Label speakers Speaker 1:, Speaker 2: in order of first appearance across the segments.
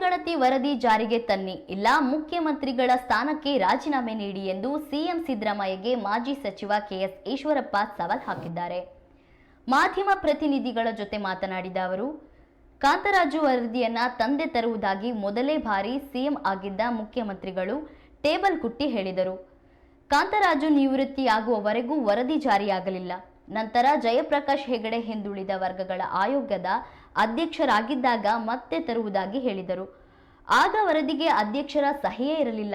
Speaker 1: ಗಣತಿ ವರದಿ ಜಾರಿಗೆ ತನ್ನಿ. ಇಲ್ಲ, ಮುಖ್ಯಮಂತ್ರಿಗಳ ಸ್ಥಾನಕ್ಕೆ ರಾಜೀನಾಮೆ ನೀಡಿ ಎಂದು ಸಿಎಂ ಸಿದ್ದರಾಮಯ್ಯಗೆ ಮಾಜಿ ಸಚಿವ ಕೆಎಸ್ ಈಶ್ವರಪ್ಪ ಸವಾಲ್ ಹಾಕಿದ್ದಾರೆ. ಮಾಧ್ಯಮ ಪ್ರತಿನಿಧಿಗಳ ಜೊತೆ ಮಾತನಾಡಿದ ಅವರು, ಕಾಂತರಾಜು ವರದಿಯನ್ನ ತಂದೆ ತರುವುದಾಗಿ ಮೊದಲೇ ಬಾರಿ ಸಿಎಂ ಆಗಿದ್ದ ಮುಖ್ಯಮಂತ್ರಿಗಳು ಟೇಬಲ್ ಕುಟ್ಟಿ ಹೇಳಿದರು. ಕಾಂತರಾಜು ನಿವೃತ್ತಿಯಾಗುವವರೆಗೂ ವರದಿ ಜಾರಿಯಾಗಲಿಲ್ಲ. ನಂತರ ಜಯಪ್ರಕಾಶ್ ಹೆಗಡೆ ಹಿಂದುಳಿದ ವರ್ಗಗಳ ಆಯೋಗದ ಅಧ್ಯಕ್ಷರಾಗಿದ್ದಾಗ ಮತ್ತೆ ತರುವುದಾಗಿ ಹೇಳಿದರು. ಆಗ ವರದಿಗೆ ಅಧ್ಯಕ್ಷರ ಸಹಿಯೇ ಇರಲಿಲ್ಲ.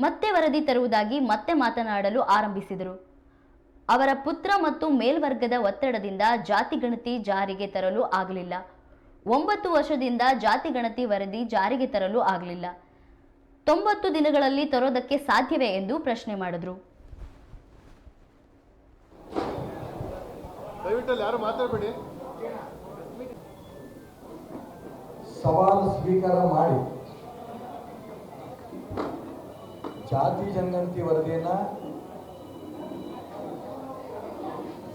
Speaker 1: ಮತ್ತೆ ವರದಿ ತರುವುದಾಗಿ ಮತ್ತೆ ಮಾತನಾಡಲು ಆರಂಭಿಸಿದರು. ಅವರ ಪುತ್ರ ಮತ್ತು ಮೇಲ್ವರ್ಗದ ಒತ್ತಡದಿಂದ ಜಾತಿಗಣತಿ ಜಾರಿಗೆ ತರಲು ಆಗಲಿಲ್ಲ. ಒಂಬತ್ತು ವರ್ಷದಿಂದ ಜಾತಿಗಣತಿ ವರದಿ ಜಾರಿಗೆ ತರಲು ಆಗಲಿಲ್ಲ. ತೊಂಬತ್ತು ದಿನಗಳಲ್ಲಿ ತರೋದಕ್ಕೆ ಸಾಧ್ಯವೇ ಎಂದು ಪ್ರಶ್ನೆ ಮಾಡಿದ್ರು.
Speaker 2: ದಯವಿಟ್ಟು ಯಾರು ಮಾತಾಡಬೇಡಿ.
Speaker 3: ಸವಾಲು ಸ್ವೀಕಾರ ಮಾಡಿ. ಜಾತಿ ಜನಗಣತಿ ವರದಿಯನ್ನ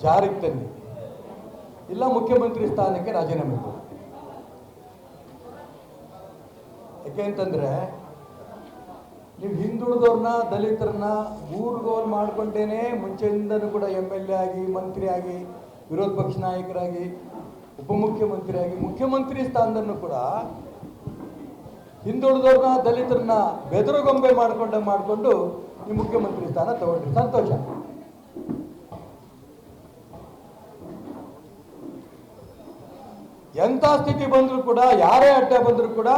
Speaker 3: ಜಾರಿಗೆ ತನ್ನಿ ಇಲ್ಲ ಮುಖ್ಯಮಂತ್ರಿ ಸ್ಥಾನಕ್ಕೆ ರಾಜೀನಾಮೆ ಕೊಡಿ. ಯಾಕೆ ಅಂತಂದ್ರೆ ನೀವು ಹಿಂದುಳಿದವ್ರನ್ನ, ದಲಿತರನ್ನ ಊರುಗೋಲ್ ಮಾಡ್ಕೊಂಡೇನೆ ಮುಂಚೆಯಿಂದನೂ ಕೂಡ ಎಂ ಎಲ್ ಎ ಆಗಿ, ಮಂತ್ರಿ ಆಗಿ, ವಿರೋಧ ಪಕ್ಷ ನಾಯಕರಾಗಿ ಉಪಮುಖ್ಯಮಂತ್ರಿಯಾಗಿ ಮುಖ್ಯಮಂತ್ರಿ ಸ್ಥಾನದನ್ನು ಕೂಡ ಹಿಂದುಳಿದವ್ರನ್ನ ದಲಿತರನ್ನ ಬೆದರುಗೊಂಬೆ ಮಾಡ್ಕೊಂಡ ಮಾಡಿಕೊಂಡು ಈ ಮುಖ್ಯಮಂತ್ರಿ ಸ್ಥಾನ ತಗೊಂಡ್ರಿ. ಸಂತೋಷ. ಎಂಥ ಸ್ಥಿತಿ ಬಂದರೂ ಕೂಡ, ಯಾರೇ ಅಡ್ಡ ಬಂದರೂ ಕೂಡ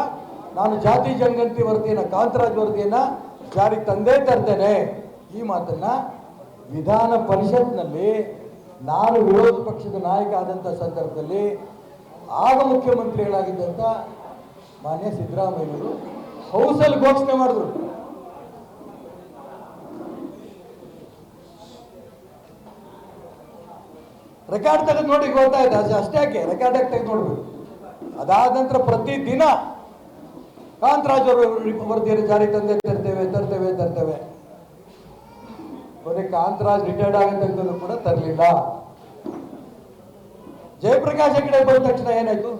Speaker 3: ನಾನು ಜಾತಿ ಜನಗಣತಿ ವರದಿಯನ್ನು, ಕಾಂತರಾಜ್ ವರದಿಯನ್ನು ಜಾರಿಗೆ ತಂದೇ ತರ್ತೇನೆ. ಈ ಮಾತನ್ನ ವಿಧಾನ ಪರಿಷತ್ನಲ್ಲಿ ನಾನು ವಿರೋಧ ಪಕ್ಷದ ನಾಯಕ ಆದಂಥ ಸಂದರ್ಭದಲ್ಲಿ ಆಗ ಮುಖ್ಯಮಂತ್ರಿಗಳಾಗಿದ್ದಂತ ಮಾನ್ಯ ಸಿದ್ದರಾಮಯ್ಯವರು ಹೌಸಲ್ಲಿ ಘೋಷಣೆ ಮಾಡಿದ್ರು. ರೆಕಾರ್ಡ್ ತೆಗೆದು ನೋಡಿ ಗೊತ್ತಾಯ್ತು ಅಷ್ಟೇ ಯಾಕೆ? ರೆಕಾರ್ಡ್ ಯಾಕೆ ತೆಗೆದು ನೋಡ್ಬೇಕು? ಅದಾದ ನಂತರ ಪ್ರತಿ ದಿನ ಕಾಂತರಾಜ್ ಅವರು ವರದಿಯನ್ನು ಜಾರಿ ತಂದೆ, ತರ್ತೇವೆ ತರ್ತೇವೆ ತರ್ತೇವೆ. ಕೊನೆ ಕಾಂತರಾಜ್ ರಿಟೈರ್ಡ್ ಆಗಿದ್ದಂಥದ್ದು ಕೂಡ ತರಲಿಲ್ಲ. ಜಯಪ್ರಕಾಶ್ ಹೆಗ್ಡೆ ಬಂದ ತಕ್ಷಣ ಏನಾಯ್ತು?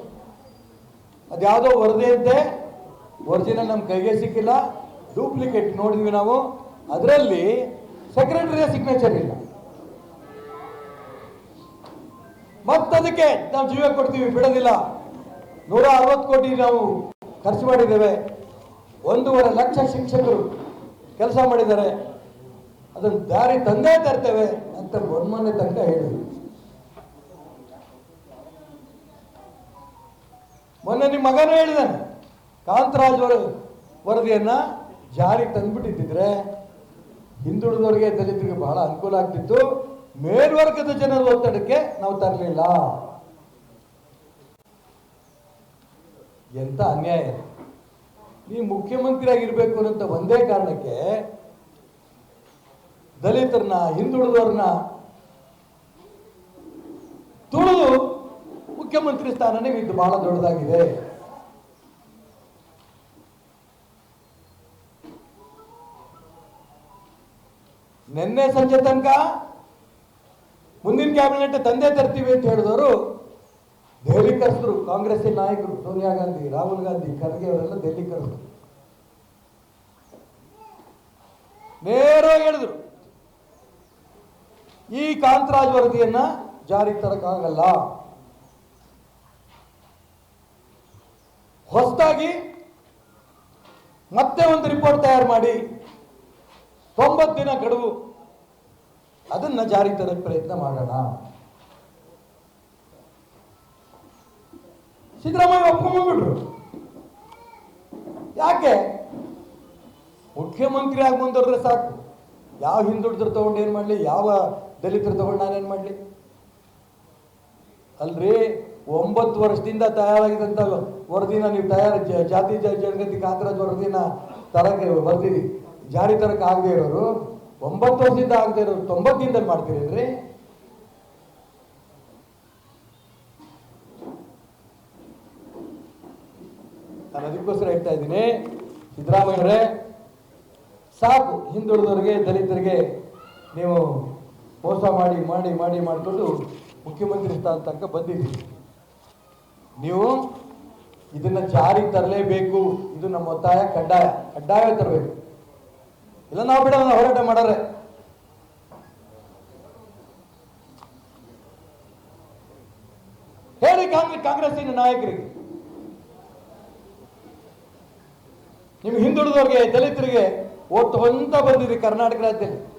Speaker 3: ಅದ್ಯಾವುದೋ ವರದಿ ಅಂತೆ ಒರಿಜಿನಲ್ ನಮ್ಮ ಕೈಗೆ ಸಿಕ್ಕಿಲ್ಲ ಡೂಪ್ಲಿಕೇಟ್ ನೋಡಿದ್ವಿ ನಾವು. ಅದರಲ್ಲಿ ಸೆಕ್ರೆಟರಿಯ ಸಿಗ್ನೇಚರ್ ಇಲ್ಲ. ಮತ್ತದಕ್ಕೆ ನಾವು ಜೀವ ಕೊಡ್ತೀವಿ, ಬಿಡೋದಿಲ್ಲ. ನೂರ ಅರವತ್ತು ಕೋಟಿ ನಾವು ಖರ್ಚು ಮಾಡಿದ್ದೇವೆ. ಒಂದೂವರೆ ಲಕ್ಷ ಶಿಕ್ಷಕರು ಕೆಲಸ ಮಾಡಿದ್ದಾರೆ. ಅದನ್ನು ದಾರಿ ತಂದೇ ತರ್ತೇವೆ ಅಂತ ಮೊನ್ನೆ ತನಕ ಹೇಳಿದ್ರು. ಮೊನ್ನೆ ನಿಮ್ಮ ಮಗನೂ ಹೇಳಿದಾನೆ, ಕಾಂತರಾಜ್ ಅವರು ವರದಿಯನ್ನ ಜಾರಿಗೆ ತಂದ್ಬಿಟ್ಟಿದ್ದಿದ್ರೆ ಹಿಂದುಳಿದವರಿಗೆ ದಲಿತರಿಗೆ ಬಹಳ ಅನುಕೂಲ ಆಗ್ತಿತ್ತು, ಮೇಲ್ವರ್ಗದ ಜನರ ಒತ್ತಡಕ್ಕೆ ನಾವು ತರಲಿಲ್ಲ. ಎಂತ ಅನ್ಯಾಯ? ನೀವು ಮುಖ್ಯಮಂತ್ರಿ ಆಗಿರ್ಬೇಕು ಅನ್ನೋ ಒಂದೇ ಕಾರಣಕ್ಕೆ ದಲಿತರನ್ನ, ಹಿಂದುಳಿದವ್ರನ್ನ ತುಳಿದು ಮುಖ್ಯಮಂತ್ರಿ ಸ್ಥಾನನೇ ಇದು ಬಹಳ ದೊಡ್ಡದಾಗಿದೆ. ನಿನ್ನೆ ಸಂಜೆ ತನಕ ಮುಂದಿನ ಕ್ಯಾಬಿನೆಟ್ ತಂದೆ ತರ್ತೀವಿ ಅಂತ ಹೇಳಿದವರು ದೆಹಲಿ ಕರೆಸಿದ್ರು ನಾಯಕರು, ಸೋನಿಯಾ ಗಾಂಧಿ, ರಾಹುಲ್ ಗಾಂಧಿ, ಖರ್ಗೆ ಅವರೆಲ್ಲ ದೆಹಲಿ ಕರೆಸಿದ್ರು ನೇರವಾಗಿ ಹೇಳಿದ್ರು, ಈ ಕಾಂತರಾಜ್ ವರದಿಯನ್ನ ಜಾರಿಗೆ ತರಕ್ಕಾಗಲ್ಲ. ಹೊಸದಾಗಿ ಮತ್ತೆ ಒಂದು ರಿಪೋರ್ಟ್ ತಯಾರು ಮಾಡಿ ತೊಂಬತ್ತು ದಿನ ಗಡುವು ಅದನ್ನ ಜಾರಿಗೆ ತರಕ್ಕೆ ಪ್ರಯತ್ನ ಮಾಡೋಣ. ಸಿದ್ದರಾಮಯ್ಯ ಒಪ್ಕೊಂಡ್ಬಿಟ್ರು ಯಾಕೆ? ಮುಖ್ಯಮಂತ್ರಿ ಆಗಿ ಮುಂದುವರೆದ್ರೆ ಸಾಕು. ಯಾವ ಹಿಂದುಳಿದ್ರು ತಗೊಂಡು ಏನು ಮಾಡಲಿ? ಯಾವ ದಲಿತರು ತಗೊಂಡು ನಾನೇನು ಮಾಡಲಿ? ಅಲ್ರಿ, ಒಂಬತ್ತು ವರ್ಷದಿಂದ ತಯಾರಾಗಿದ್ದಂಥ ವರದಿನ ನೀವು ತಯಾರ ಜಾತಿ ಜನಗತಿ ಕಾಂಗ್ರೆಸ್ ವರದಿನ ತರಕ್ಕೆ ವರದಿ ಜಾರಿ ತರಕ್ಕೆ ಆಗದೆ ಇರೋರು, ಒಂಬತ್ತು ವರ್ಷದಿಂದ ಆಗದೆ ಇರೋರು ತೊಂಬತ್ತು ದಿನದಲ್ಲಿ ಮಾಡ್ತೀರೇನ್ರಿ ನಾನು ಅದಕ್ಕೋಸ್ಕರ ಹೇಳ್ತಾ ಇದ್ದೀನಿ, ಸಿದ್ದರಾಮಯ್ಯವರೇ, ಸಾಕು ಹಿಂದುಳಿದವರಿಗೆ, ದಲಿತರಿಗೆ ನೀವು ಮೋಸ ಮಾಡಿ ಮಾಡಿ ಮಾಡಿ, ಮಾಡಿಕೊಂಡು ಮುಖ್ಯಮಂತ್ರಿ ಸ್ಥಾನ ತನಕ ಬಂದಿದ್ದೀರಿ. ನೀವು ಇದನ್ನ ಜಾರಿಗೆ ತರಲೇಬೇಕು. ಇದು ನಮ್ಮ ಒತ್ತಾಯ, ಕಡ್ಡಾಯ. ಕಡ್ಡಾಯ ತರಬೇಕು. ಇಲ್ಲ, ನಾವು ಬಿಡೋಣ ಹೋರಾಟ ಮಾಡಾರೆ ಹೇಳಿ ಕಾಂಗ್ರೆಸ್ ಕಾಂಗ್ರೆಸ್ಸಿನ ನಾಯಕರಿಗೆ. ನಿಮ್ಗೆ ಹಿಂದುಳಿದವ್ರಿಗೆ, ದಲಿತರಿಗೆ ಓಟ್ ತಗೊಂತ ಬಂದಿದೆ ಕರ್ನಾಟಕ ರಾಜ್ಯದಲ್ಲಿ.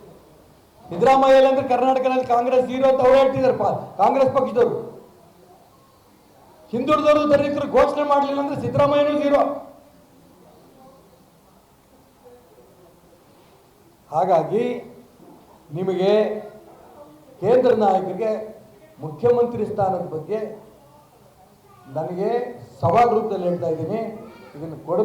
Speaker 3: ಸಿದ್ದರಾಮಯ್ಯ ಅಂದ್ರೆ ಕರ್ನಾಟಕದಲ್ಲಿ ಕಾಂಗ್ರೆಸ್ ಜೀರೋ ಅಂತ ಅವ್ರು ಹೇಳ್ತಿದ್ದಾರೆ ಪಾ- ಕಾಂಗ್ರೆಸ್ ಪಕ್ಷದವರು. ಹಿಂದುಳಿದವರು ದಲಿತರು ಘೋಷಣೆ ಮಾಡಲಿಲ್ಲ ಅಂದ್ರೆ ಸಿದ್ದರಾಮಯ್ಯನೂ ಜೀರೋ ಹಾಗಾಗಿ ನಿಮಗೆ ಕೇಂದ್ರ ನಾಯಕರಿಗೆ ಮುಖ್ಯಮಂತ್ರಿ ಸ್ಥಾನದ ಬಗ್ಗೆ ನನಗೆ ಸವಾಲ್ ರೂಪದಲ್ಲಿ ಹೇಳ್ತಾ ಇದ್ದೀನಿ. ಇದನ್ನು ಕೊಡ